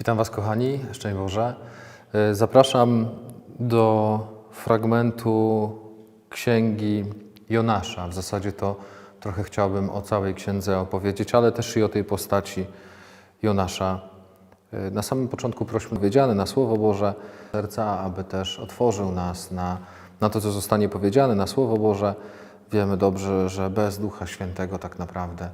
Witam Was, kochani, szczęść Boże. E, Zapraszam do fragmentu księgi Jonasza. W zasadzie to trochę chciałbym o całej księdze opowiedzieć, ale też i o tej postaci Jonasza. E, Na samym początku prośmy powiedziane na Słowo Boże serca, aby też otworzył nas na, na to, co zostanie powiedziane, na Słowo Boże. Wiemy dobrze, że bez Ducha Świętego tak naprawdę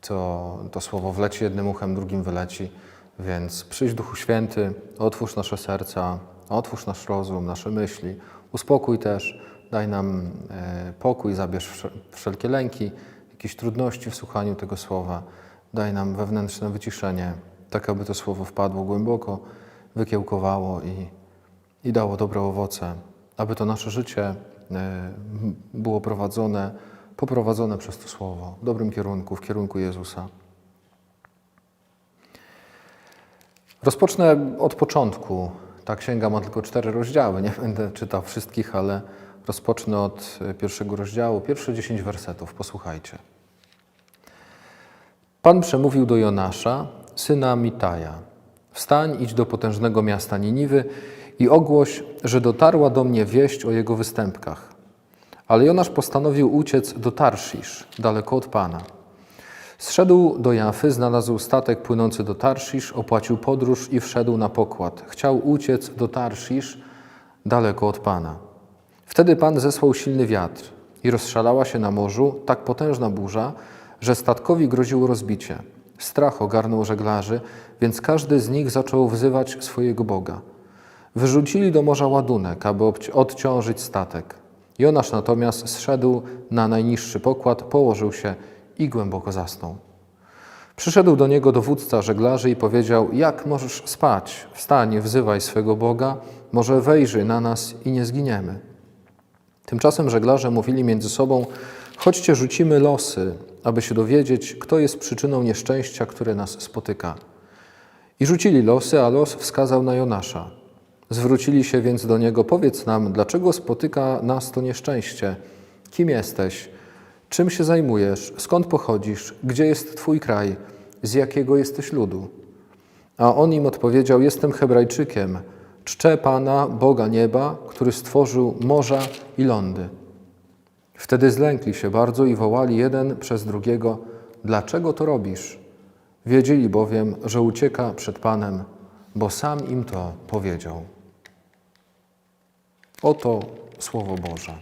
to, to słowo wleci jednym uchem, drugim wyleci. Więc przyjdź Duchu Święty, otwórz nasze serca, otwórz nasz rozum, nasze myśli, uspokój też, daj nam e, pokój, zabierz wszel- wszelkie lęki, jakieś trudności w słuchaniu tego słowa, daj nam wewnętrzne wyciszenie, tak aby to słowo wpadło głęboko, wykiełkowało i, i dało dobre owoce, aby to nasze życie e, było prowadzone, poprowadzone przez to słowo w dobrym kierunku, w kierunku Jezusa. Rozpocznę od początku. Ta księga ma tylko cztery rozdziały. Nie będę czytał wszystkich, ale rozpocznę od e, pierwszego rozdziału. Pierwsze dziesięć wersetów. Posłuchajcie. Pan przemówił do Jonasza, syna Mitaja. Wstań, idź do potężnego miasta Niniwy i ogłoś, że dotarła do mnie wieść o jego występkach. Ale Jonasz postanowił uciec do Tarszisz, daleko od Pana. Zszedł do Jafy, znalazł statek płynący do Tarszisz, opłacił podróż i wszedł na pokład. Chciał uciec do Tarszisz, daleko od Pana. Wtedy Pan zesłał silny wiatr i rozszalała się na morzu tak potężna burza, że statkowi groziło rozbicie. Strach ogarnął żeglarzy, więc każdy z nich zaczął wzywać swojego Boga. Wyrzucili do morza ładunek, aby odciążyć statek. Jonasz natomiast zszedł na najniższy pokład, położył się i głęboko zasnął. Przyszedł do niego dowódca żeglarzy i powiedział: Jak możesz spać? Wstań, wzywaj swego Boga, może wejrzy na nas i nie zginiemy. Tymczasem żeglarze mówili między sobą: Chodźcie, rzucimy losy, aby się dowiedzieć, kto jest przyczyną nieszczęścia, które nas spotyka. I rzucili losy, a los wskazał na Jonasza. Zwrócili się więc do niego: Powiedz nam, dlaczego spotyka nas to nieszczęście? Kim jesteś? Czym się zajmujesz? Skąd pochodzisz? Gdzie jest Twój kraj? Z jakiego jesteś ludu? A on im odpowiedział: Jestem Hebrajczykiem. Czczę Pana, Boga nieba, który stworzył morza i lądy. Wtedy zlękli się bardzo i wołali jeden przez drugiego: Dlaczego to robisz? Wiedzieli bowiem, że ucieka przed Panem, bo sam im to powiedział. Oto Słowo Boże.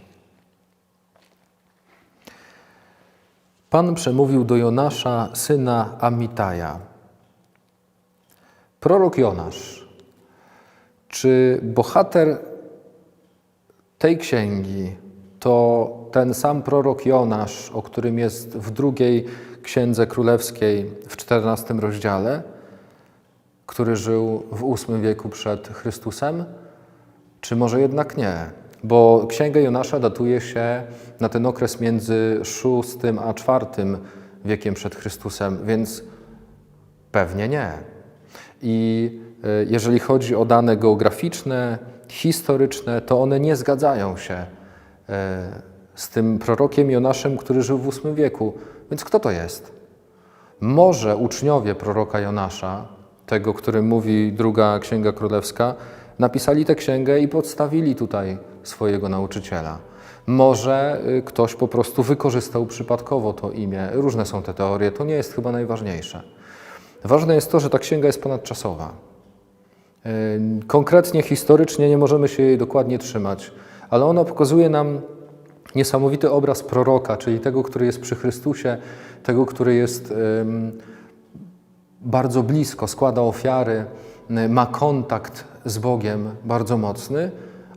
Pan przemówił do Jonasza, syna Amitaja. Prorok Jonasz. Czy bohater tej księgi to ten sam prorok Jonasz, o którym jest w drugiej księdze królewskiej w XIV rozdziale, który żył w VIII wieku przed Chrystusem? Czy może jednak nie? Bo księga Jonasza datuje się na ten okres między VI a IV wiekiem przed Chrystusem, więc pewnie nie. I e, jeżeli chodzi o dane geograficzne, historyczne, to one nie zgadzają się e, z tym prorokiem Jonaszem, który żył w VIII wieku. Więc kto to jest? Może uczniowie proroka Jonasza, tego, którym mówi druga księga królewska, napisali tę księgę i podstawili tutaj swojego nauczyciela. Może y, ktoś po prostu wykorzystał przypadkowo to imię. Różne są te teorie, to nie jest chyba najważniejsze. Ważne jest to, że ta księga jest ponadczasowa. Y, Konkretnie, historycznie nie możemy się jej dokładnie trzymać, ale ona pokazuje nam niesamowity obraz proroka, czyli tego, który jest przy Chrystusie, tego, który jest bardzo blisko, składa ofiary, y, ma kontakt z Bogiem bardzo mocny,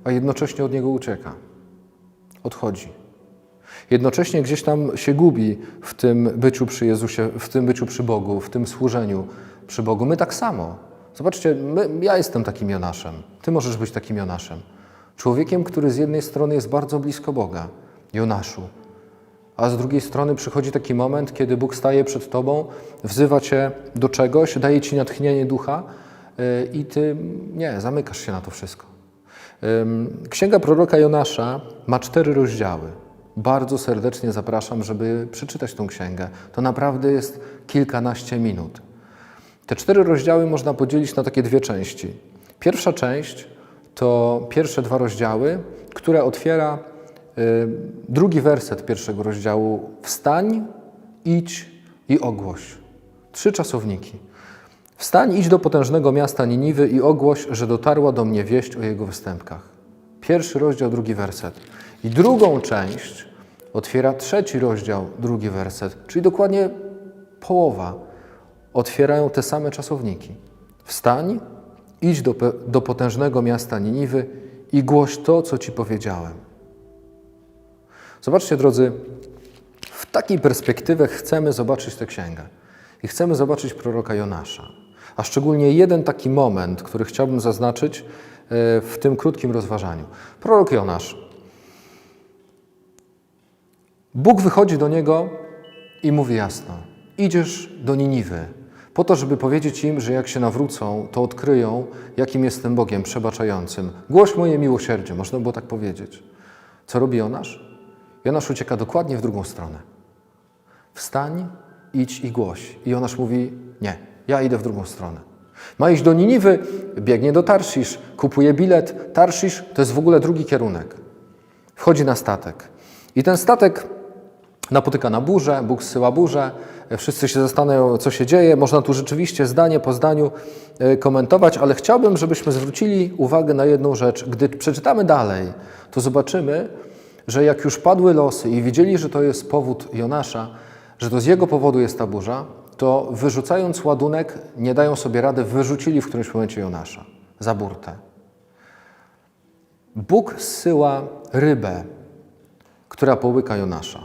a jednocześnie od Niego ucieka. Odchodzi. Jednocześnie gdzieś tam się gubi w tym byciu przy Jezusie, w tym byciu przy Bogu, w tym służeniu przy Bogu. My tak samo. Zobaczcie, my, ja jestem takim Jonaszem. Ty możesz być takim Jonaszem. Człowiekiem, który z jednej strony jest bardzo blisko Boga, Jonaszu, a z drugiej strony przychodzi taki moment, kiedy Bóg staje przed tobą, wzywa cię do czegoś, daje ci natchnienie ducha yy, i ty nie, zamykasz się na to wszystko. Księga proroka Jonasza ma cztery rozdziały. Bardzo serdecznie zapraszam, żeby przeczytać tą księgę. To naprawdę jest kilkanaście minut. Te cztery rozdziały można podzielić na takie dwie części. Pierwsza część to pierwsze dwa rozdziały, które otwiera drugi werset pierwszego rozdziału. Wstań, idź i ogłoś. Trzy czasowniki. Wstań, idź do potężnego miasta Niniwy i ogłoś, że dotarła do mnie wieść o jego występkach. Pierwszy rozdział, drugi werset. I drugą część otwiera trzeci rozdział, drugi werset, czyli dokładnie połowa. Otwierają te same czasowniki. Wstań, idź do, do potężnego miasta Niniwy i głoś to, co ci powiedziałem. Zobaczcie, drodzy, w takiej perspektywie chcemy zobaczyć tę księgę i chcemy zobaczyć proroka Jonasza. A szczególnie jeden taki moment, który chciałbym zaznaczyć e, w tym krótkim rozważaniu. Prorok Jonasz. Bóg wychodzi do niego i mówi jasno: Idziesz do Niniwy, po to, żeby powiedzieć im, że jak się nawrócą, to odkryją, jakim jestem Bogiem przebaczającym. Głoś moje miłosierdzie, można było tak powiedzieć. Co robi Jonasz? Jonasz ucieka dokładnie w drugą stronę. Wstań, idź i głoś. I Jonasz mówi: Nie, ja idę w drugą stronę. Ma iść do Niniwy, biegnie do Tarszisz, kupuje bilet. Tarszisz to jest w ogóle drugi kierunek. Wchodzi na statek. I ten statek napotyka na burzę, Bóg zsyła burzę. Wszyscy się zastanawiają, co się dzieje. Można tu rzeczywiście zdanie po zdaniu e, komentować, ale chciałbym, żebyśmy zwrócili uwagę na jedną rzecz. Gdy przeczytamy dalej, to zobaczymy, że jak już padły losy i widzieli, że to jest powód Jonasza, że to z jego powodu jest ta burza, to wyrzucając ładunek, nie dają sobie rady, wyrzucili w którymś momencie Jonasza za burtę. Bóg zsyła rybę, która połyka Jonasza.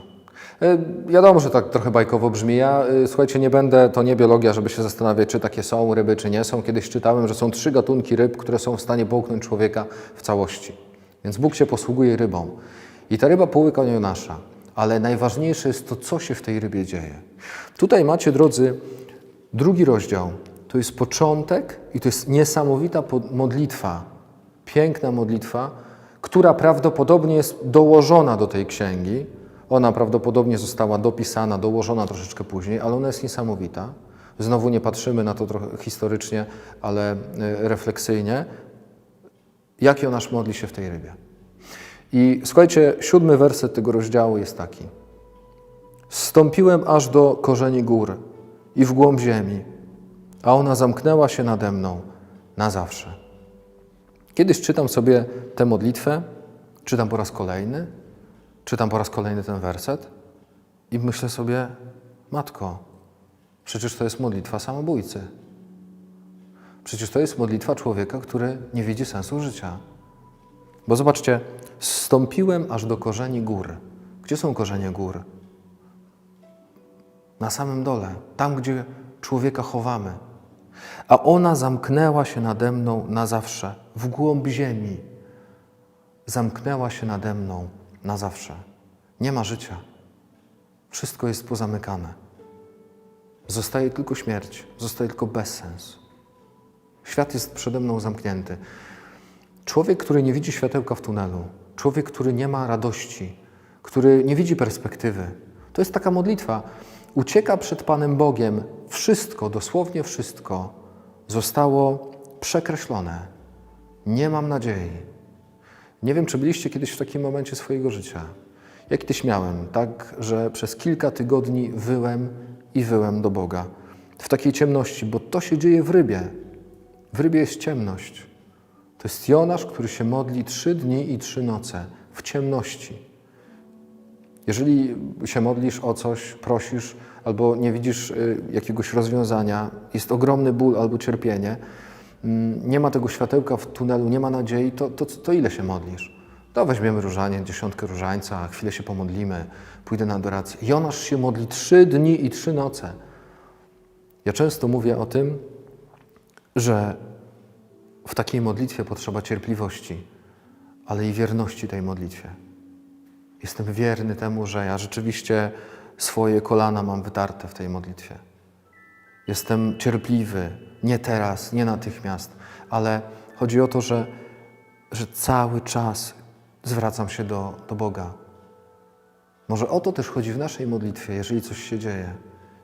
E, Wiadomo, że tak trochę bajkowo brzmi. Ja, e, słuchajcie, nie będę, to nie biologia, żeby się zastanawiać, czy takie są ryby, czy nie są. Kiedyś czytałem, że są trzy gatunki ryb, które są w stanie połknąć człowieka w całości. Więc Bóg się posługuje rybą. I ta ryba połyka Jonasza. Ale najważniejsze jest to, co się w tej rybie dzieje. Tutaj macie, drodzy, drugi rozdział. To jest początek i to jest niesamowita modlitwa, piękna modlitwa, która prawdopodobnie jest dołożona do tej księgi. Ona prawdopodobnie została dopisana, dołożona troszeczkę później, ale ona jest niesamowita. Znowu nie patrzymy na to trochę historycznie, ale y, refleksyjnie. Jak Jonasz modli się w tej rybie? I słuchajcie, siódmy werset tego rozdziału jest taki. Zstąpiłem aż do korzeni gór i w głąb ziemi, a ona zamknęła się nade mną na zawsze. Kiedyś czytam sobie tę modlitwę, czytam po raz kolejny, czytam po raz kolejny ten werset i myślę sobie, matko, przecież to jest modlitwa samobójcy. Przecież to jest modlitwa człowieka, który nie widzi sensu życia. Bo zobaczcie, zstąpiłem aż do korzeni gór. Gdzie są korzenie gór? Na samym dole, tam gdzie człowieka chowamy. A ona zamknęła się nade mną na zawsze, w głąb ziemi. Zamknęła się nade mną na zawsze. Nie ma życia. Wszystko jest pozamykane. Zostaje tylko śmierć, zostaje tylko bezsens. Świat jest przede mną zamknięty. Człowiek, który nie widzi światełka w tunelu, człowiek, który nie ma radości, który nie widzi perspektywy, to jest taka modlitwa. Ucieka przed Panem Bogiem. Wszystko, dosłownie wszystko zostało przekreślone. Nie mam nadziei. Nie wiem, czy byliście kiedyś w takim momencie swojego życia. Ja kiedyś miałem, tak, że przez kilka tygodni wyłem i wyłem do Boga. W takiej ciemności, bo to się dzieje w rybie. W rybie jest ciemność. To jest Jonasz, który się modli trzy dni i trzy noce w ciemności. Jeżeli się modlisz o coś, prosisz, albo nie widzisz y, jakiegoś rozwiązania, jest ogromny ból albo cierpienie, mm, nie ma tego światełka w tunelu, nie ma nadziei, to, to, to ile się modlisz? To weźmiemy różanie, dziesiątkę różańca, chwilę się pomodlimy, pójdę na adorację. Jonasz się modli trzy dni i trzy noce. Ja często mówię o tym, że w takiej modlitwie potrzeba cierpliwości, ale i wierności tej modlitwie. Jestem wierny temu, że ja rzeczywiście swoje kolana mam wytarte w tej modlitwie. Jestem cierpliwy, nie teraz, nie natychmiast, ale chodzi o to, że, że cały czas zwracam się do, do Boga. Może o to też chodzi w naszej modlitwie, jeżeli coś się dzieje.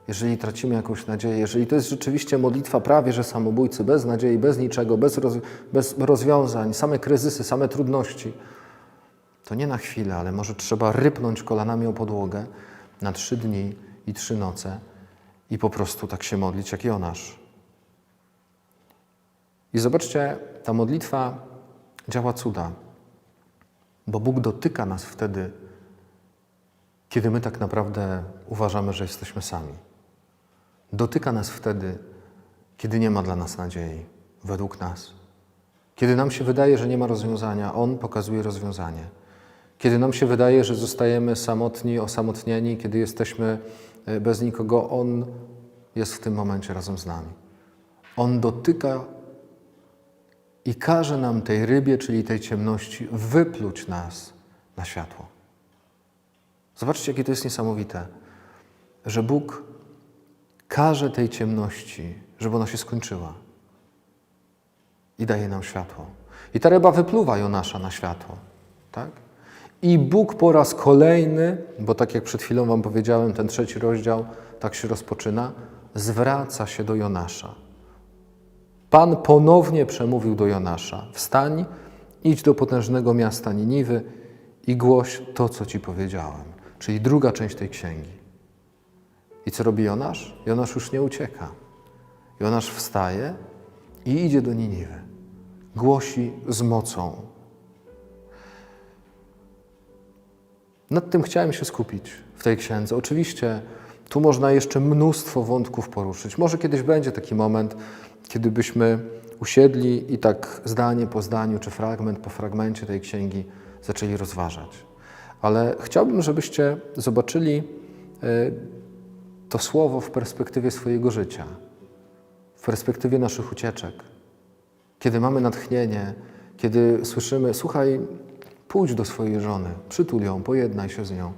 Jeżeli tracimy jakąś nadzieję, jeżeli to jest rzeczywiście modlitwa prawie że samobójcy, bez nadziei, bez niczego, bez, roz, bez rozwiązań, same kryzysy, same trudności, to nie na chwilę, ale może trzeba rypnąć kolanami o podłogę na trzy dni i trzy noce i po prostu tak się modlić jak Jonasz. I zobaczcie, ta modlitwa działa cuda, bo Bóg dotyka nas wtedy, kiedy my tak naprawdę uważamy, że jesteśmy sami. Dotyka nas wtedy, kiedy nie ma dla nas nadziei, według nas. Kiedy nam się wydaje, że nie ma rozwiązania, On pokazuje rozwiązanie. Kiedy nam się wydaje, że zostajemy samotni, osamotnieni, kiedy jesteśmy e, bez nikogo, On jest w tym momencie razem z nami. On dotyka i każe nam tej rybie, czyli tej ciemności, wypluć nas na światło. Zobaczcie, jakie to jest niesamowite, że Bóg każe tej ciemności, żeby ona się skończyła i daje nam światło. I ta ryba wypluwa Jonasza na światło, tak? I Bóg po raz kolejny, bo tak jak przed chwilą Wam powiedziałem, ten trzeci rozdział tak się rozpoczyna, zwraca się do Jonasza. Pan ponownie przemówił do Jonasza: Wstań, idź do potężnego miasta Niniwy i głoś to, co ci powiedziałem. Czyli druga część tej księgi. I co robi Jonasz? Jonasz już nie ucieka. Jonasz wstaje i idzie do Niniwy. Głosi z mocą. Nad tym chciałem się skupić w tej księdze. Oczywiście tu można jeszcze mnóstwo wątków poruszyć. Może kiedyś będzie taki moment, kiedy byśmy usiedli i tak zdanie po zdaniu, czy fragment po fragmencie tej księgi zaczęli rozważać. Ale chciałbym, żebyście zobaczyli y, to słowo w perspektywie swojego życia, w perspektywie naszych ucieczek. Kiedy mamy natchnienie, kiedy słyszymy, słuchaj, pójdź do swojej żony, przytul ją, pojednaj się z nią.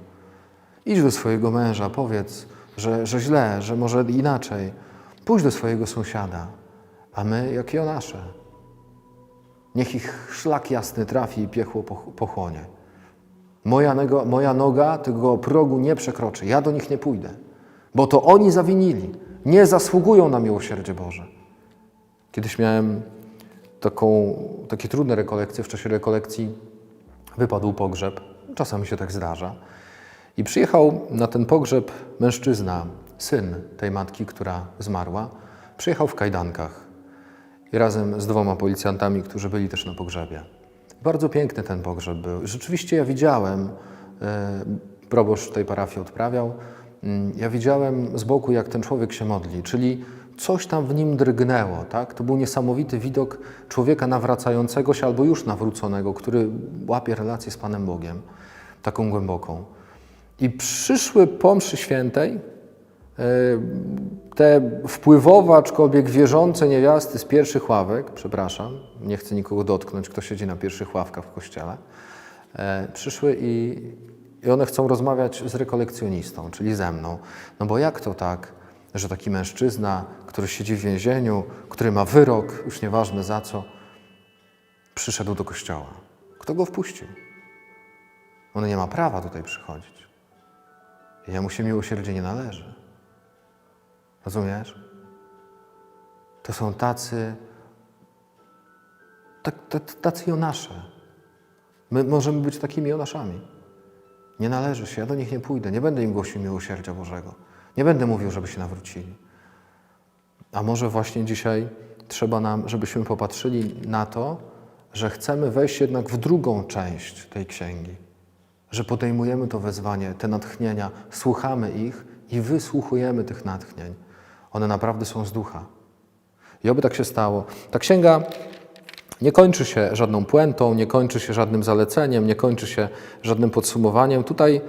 Idź do swojego męża, powiedz, że, że źle, że może inaczej. Pójdź do swojego sąsiada, a my jak Jonasze. Niech ich szlak jasny trafi i piechło poch- pochłonie. Moja, moja noga tego progu nie przekroczy, ja do nich nie pójdę, bo to oni zawinili, nie zasługują na miłosierdzie Boże. Kiedyś miałem taką, takie trudne rekolekcje, w czasie rekolekcji wypadł pogrzeb, czasami się tak zdarza. I przyjechał na ten pogrzeb mężczyzna, syn tej matki, która zmarła. Przyjechał w kajdankach i razem z dwoma policjantami, którzy byli też na pogrzebie. Bardzo piękny ten pogrzeb był. Rzeczywiście ja widziałem, e, proboszcz tej parafii odprawiał, ja widziałem z boku, jak ten człowiek się modli, czyli coś tam w nim drgnęło. Tak? To był niesamowity widok człowieka nawracającego się albo już nawróconego, który łapie relację z Panem Bogiem, taką głęboką. I przyszły po mszy świętej e, te wpływowe, aczkolwiek wierzące niewiasty z pierwszych ławek, przepraszam, nie chcę nikogo dotknąć, kto siedzi na pierwszych ławkach w kościele, e, przyszły i, i one chcą rozmawiać z rekolekcjonistą, czyli ze mną. No bo jak to tak, że taki mężczyzna, który siedzi w więzieniu, który ma wyrok, już nieważne za co, przyszedł do kościoła? Kto go wpuścił? On nie ma prawa tutaj przychodzić. Jemu się miłosierdzie nie należy. Rozumiesz? To są tacy, tak, tacy Jonasze. My możemy być takimi Jonaszami. Nie należy się, ja do nich nie pójdę, nie będę im głosił miłosierdzia Bożego. Nie będę mówił, żeby się nawrócili. A może właśnie dzisiaj trzeba nam, żebyśmy popatrzyli na to, że chcemy wejść jednak w drugą część tej księgi. Że podejmujemy to wezwanie, te natchnienia, słuchamy ich i wysłuchujemy tych natchnień. One naprawdę są z ducha. I oby tak się stało. Ta księga nie kończy się żadną puentą, nie kończy się żadnym zaleceniem, nie kończy się żadnym podsumowaniem. Tutaj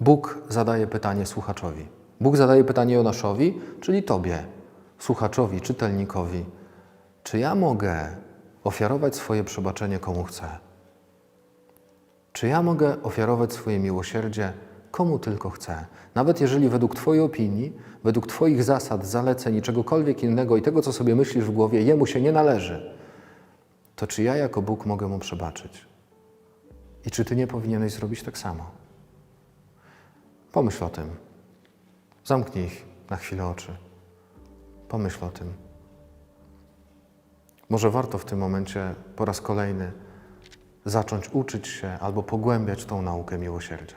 Bóg zadaje pytanie słuchaczowi. Bóg zadaje pytanie Jonaszowi, czyli Tobie, słuchaczowi, czytelnikowi. Czy ja mogę ofiarować swoje przebaczenie komu chcę? Czy ja mogę ofiarować swoje miłosierdzie komu tylko chcę? Nawet jeżeli według Twojej opinii, według Twoich zasad, zaleceń i czegokolwiek innego i tego, co sobie myślisz w głowie, jemu się nie należy, to czy ja jako Bóg mogę mu przebaczyć? I czy Ty nie powinieneś zrobić tak samo? Pomyśl o tym. Zamknij na chwilę oczy. Pomyśl o tym. Może warto w tym momencie po raz kolejny zacząć uczyć się albo pogłębiać tą naukę miłosierdzia.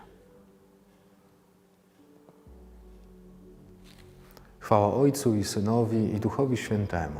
Chwała Ojcu i Synowi i Duchowi Świętemu,